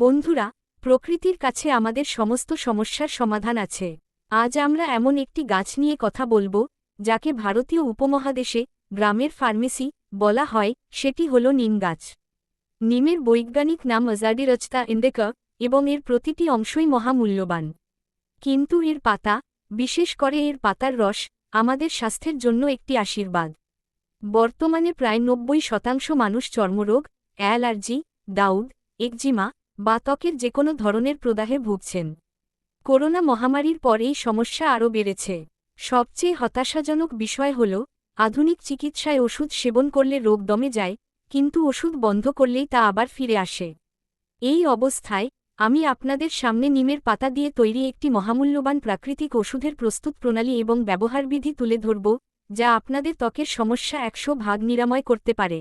বন্ধুরা, প্রকৃতির কাছে আমাদের সমস্ত সমস্যার সমাধান আছে। আজ আমরা এমন একটি গাছ নিয়ে কথা বলব, যাকে ভারতীয় উপমহাদেশে গ্রামের ফার্মেসি বলা হয়, সেটি হল নিম গাছ। নিমের বৈজ্ঞানিক নাম অজাডিরচতা ইন্ডেকা এবং এর প্রতিটি অংশই মহামূল্যবান। কিন্তু এর পাতা, বিশেষ করে এর পাতার রস, আমাদের স্বাস্থ্যের জন্য একটি আশীর্বাদ। বর্তমানে প্রায় নব্বই শতাংশ মানুষ চর্মরোগ, অ্যালার্জি, দাউদ, একজিমা বা ত্বকের যে কোনো ধরনের প্রদাহে ভুগছেন। করোনা মহামারীর পর এই সমস্যা আরও বেড়েছে। সবচেয়ে হতাশাজনক বিষয় হল, আধুনিক চিকিৎসায় ওষুধ সেবন করলে রোগ দমে যায়, কিন্তু ওষুধ বন্ধ করলেই তা আবার ফিরে আসে। এই অবস্থায়, আমি আপনাদের সামনে নিমের পাতা দিয়ে তৈরি একটি মহামূল্যবান প্রাকৃতিক ওষুধের প্রস্তুত প্রণালী এবং ব্যবহারবিধি তুলে ধরব, যা আপনাদের ত্বকের সমস্যা একশো ভাগ নিরাময় করতে পারে।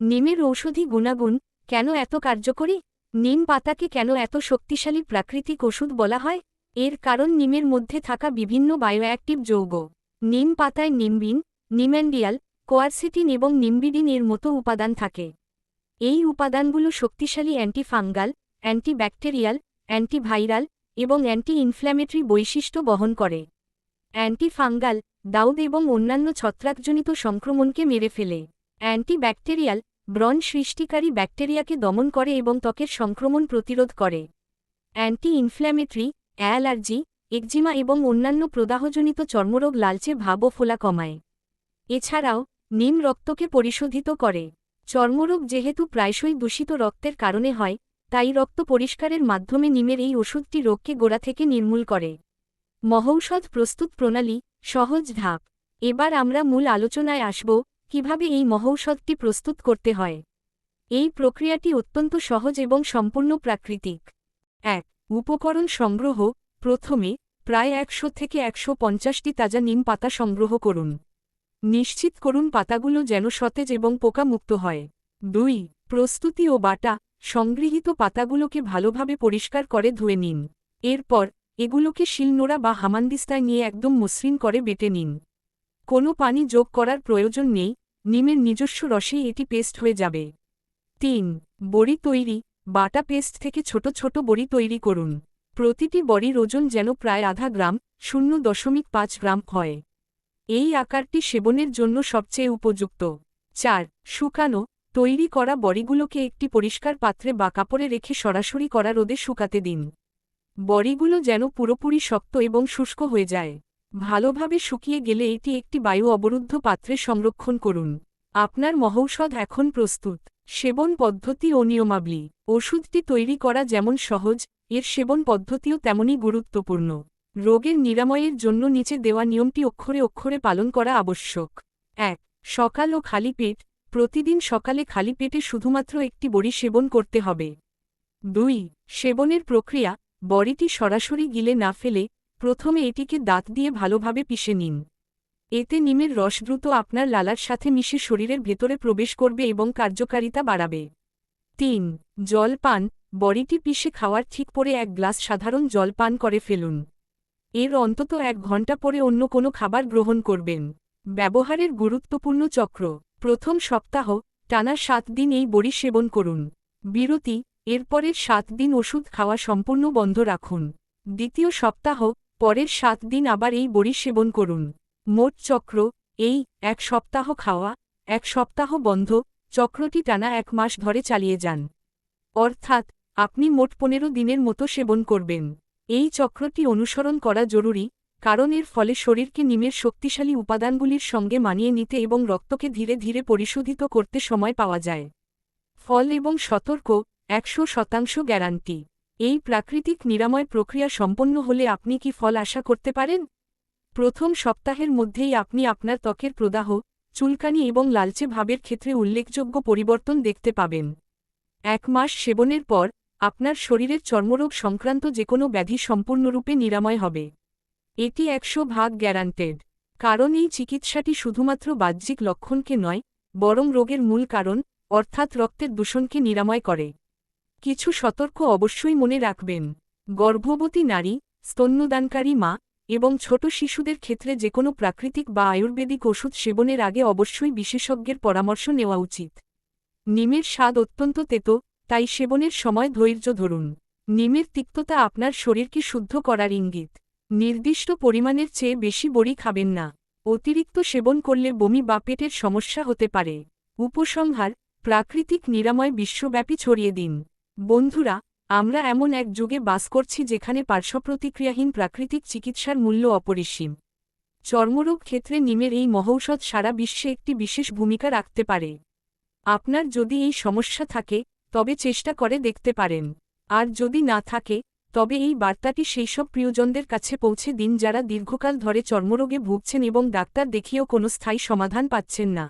নিমের ঔষধি গুণাগুণ কেন এত কার্যকরী? নিম পাতাকে কেন এত শক্তিশালী প্রাকৃতিক ওষুধ বলা হয়? এর কারণ নিমের মধ্যে থাকা বিভিন্ন বায়োঅ্যাক্টিভ যৌগ। নিম পাতায় নিমবিন নিম্যান্ডিয়াল কোয়ারসিটিন এবং নিম্বিডিন এর মতো উপাদান থাকে। এই উপাদানগুলো শক্তিশালী অ্যান্টিফাঙ্গাল অ্যান্টিব্যাকটেরিয়াল অ্যান্টিভাইরাল এবং অ্যান্টি ইনফ্ল্যামেটরি বৈশিষ্ট্য বহন করে। অ্যান্টিফাঙ্গাল দাউদ এবং অন্যান্য ছত্রাকজনিত সংক্রমণকে মেরে ফেলে। অ্যান্টিব্যাকটেরিয়াল ব্রণ সৃষ্টিকারী ব্যাকটেরিয়াকে দমন করে এবং ত্বকের সংক্রমণ প্রতিরোধ করে। অ্যান্টি ইনফ্ল্যামেটরি অ্যালার্জি, একজিমা এবং অন্যান্য প্রদাহজনিত চর্মরোগ লালচে ভাব ও ফোলা কমায়। এছাড়াও, নিম রক্তকে পরিশোধিত করে। চর্মরোগ যেহেতু প্রায়শই দূষিত রক্তের কারণে হয়, তাই রক্ত পরিষ্কারের মাধ্যমে নিমের এই ওষুধটি রোগকে গোড়া থেকে নির্মূল করে। মহৌষধ প্রস্তুত প্রণালী, সহজ ধাপ। এবার আমরা মূল আলোচনায় আসব কীভাবে এই মহৌষধটি প্রস্তুত করতে হয়? এই প্রক্রিয়াটি অত্যন্ত সহজ এবং সম্পূর্ণ প্রাকৃতিক। এক, উপকরণ সংগ্রহ। প্রথমে প্রায় একশো থেকে একশো পঞ্চাশটি তাজা নিম পাতা সংগ্রহ করুন। নিশ্চিত করুন পাতাগুলো যেন সতেজ এবং পোকামুক্ত হয়। দুই, প্রস্তুতি ও বাটা। সংগৃহীত পাতাগুলোকে ভালোভাবে পরিষ্কার করে ধুয়ে নিন। এরপর এগুলোকে শিলনোড়া বা হামানদিস্তায় নিয়ে একদম মসৃণ করে বেটে নিন। কোনো পানি যোগ করার প্রয়োজন নেই, নিমের নিজস্ব রসেই এটি পেস্ট হয়ে যাবে। তিন, বড়ি তৈরি, বাটা পেস্ট থেকে ছোট ছোট বড়ি তৈরি করুন। প্রতিটি বড়ির ওজন যেন প্রায় আধা গ্রাম, শূন্য দশমিক পাঁচ গ্রাম হয়। এই আকারটি সেবনের জন্য সবচেয়ে উপযুক্ত। চার, শুকানো, তৈরি করা বড়িগুলোকে একটি পরিষ্কার পাত্রে বা কাপড়ে রেখে সরাসরি করা রোদে শুকাতে দিন। বড়িগুলো যেন পুরোপুরি শক্ত এবং শুষ্ক হয়ে যায়। ভালোভাবে শুকিয়ে গেলে এটি একটি বায়ু অবরুদ্ধ পাত্রে সংরক্ষণ করুন। আপনার মহৌষধ এখন প্রস্তুত। সেবন পদ্ধতি ও নিয়মাবলী। ওষুধটি তৈরি করা যেমন সহজ, এর সেবন পদ্ধতিও তেমনই গুরুত্বপূর্ণ। রোগের নিরাময়ের জন্য নিচে দেওয়া নিয়মটি অক্ষরে অক্ষরে পালন করা আবশ্যক। এক, সকাল ও খালি পেট। প্রতিদিন সকালে খালি পেটে শুধুমাত্র একটি বড়ি সেবন করতে হবে। দুই, সেবনের প্রক্রিয়া। বড়িটি সরাসরি গিলে না ফেলে প্রথমে এটিকে দাঁত দিয়ে ভালোভাবে পিষে নিন। এতে নিমের রস দ্রুত আপনার লালার সাথে মিশে শরীরের ভেতরে প্রবেশ করবে এবং কার্যকারিতা বাড়াবে। তিন জল পান বড়িটি পিষে খাওয়ার ঠিক পরে এক গ্লাস সাধারণ জল পান করে ফেলুন। এর অন্তত এক ঘণ্টা পরে অন্য কোনো খাবার গ্রহণ করবেন। ব্যবহারের গুরুত্বপূর্ণ চক্র। প্রথম সপ্তাহ, টানা সাত দিন এই বড়ি সেবন করুন। বিরতি। এরপরের সাত দিন ওষুধ খাওয়া সম্পূর্ণ বন্ধ রাখুন। দ্বিতীয় সপ্তাহ পরের সাত দিন আবার এই বড়ি সেবন করুন। মোট চক্র, এই এক সপ্তাহ খাওয়া, এক সপ্তাহ বন্ধ, চক্রটি টানা এক মাস ধরে চালিয়ে যান। অর্থাৎ, আপনি মোট পনেরো দিনের মতো সেবন করবেন। এই চক্রটি অনুসরণ করা জরুরি, কারণ এর ফলে শরীরকে নিমের শক্তিশালী উপাদানগুলির সঙ্গে মানিয়ে নিতে এবং রক্তকে ধীরে ধীরে পরিশোধিত করতে সময় পাওয়া যায়। ফল এবং সতর্ক, একশো শতাংশ গ্যারান্টি। এই প্রাকৃতিক নিরাময় প্রক্রিয়া সম্পন্ন হলে আপনি কি ফল আশা করতে পারেন? প্রথম সপ্তাহের মধ্যেই আপনি আপনার ত্বকের প্রদাহ, চুলকানি এবং লালচে ভাবের ক্ষেত্রে উল্লেখযোগ্য পরিবর্তন দেখতে পাবেন। এক মাস সেবনের পর, আপনার শরীরের চর্মরোগ সংক্রান্ত যে কোনো ব্যাধি সম্পূর্ণরূপে নিরাময় হবে। এটি একশো ভাগ গ্যারান্টেড। কারণ এই চিকিৎসাটি শুধুমাত্র বাহ্যিক লক্ষণকে নয়, বরং রোগের মূল কারণ, অর্থাৎ রক্তের দূষণকে নিরাময় করে। কিছু সতর্ক অবশ্যই মনে রাখবেন। গর্ভবতী নারী, স্তন্যদানকারী মা এবং ছোট শিশুদের ক্ষেত্রে যে কোনো প্রাকৃতিক বা আয়ুর্বেদিক ওষুধ সেবনের আগে অবশ্যই বিশেষজ্ঞের পরামর্শ নেওয়া উচিত। নিমের স্বাদ অত্যন্ত তেতো, তাই সেবনের সময় ধৈর্য ধরুন। নিমের তিক্ততা আপনার শরীরকে শুদ্ধ করার ইঙ্গিত। নির্দিষ্ট পরিমাণের চেয়ে বেশি বড়ি খাবেন না। অতিরিক্ত সেবন করলে বমি বা পেটের সমস্যা হতে পারে। উপসংহার, প্রাকৃতিক নিরাময় বিশ্বব্যাপী ছড়িয়ে দিন। বন্ধুরা, আমরা এমন এক যুগে বাস করছি যেখানে পার্শ্বপ্রতিক্রিয়াহীন প্রাকৃতিক চিকিৎসার মূল্য অপরিসীম। চর্মরোগ ক্ষেত্রে নিমের এই মহৌষধ সারা বিশ্বে একটি বিশেষ ভূমিকা রাখতে পারে। আপনার যদি এই সমস্যা থাকে, তবে চেষ্টা করে দেখতে পারেন। আর যদি না থাকে, তবে এই বার্তাটি সেই সব প্রিয়জনদের কাছে পৌঁছে দিন যারা দীর্ঘকাল ধরে চর্মরোগে ভুগছেন এবং ডাক্তার দেখিয়েও কোনো স্থায়ী সমাধান পাচ্ছেন না।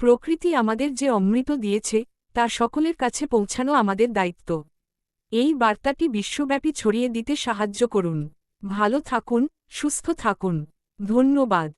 প্রকৃতি আমাদের যে অমৃত দিয়েছে তা সকলের কাছে পৌঁছানো আমাদের দায়িত্ব। এই বার্তাটি বিশ্বব্যাপী ছড়িয়ে দিতে সাহায্য করুন। ভালো থাকুন, সুস্থ থাকুন। ধন্যবাদ।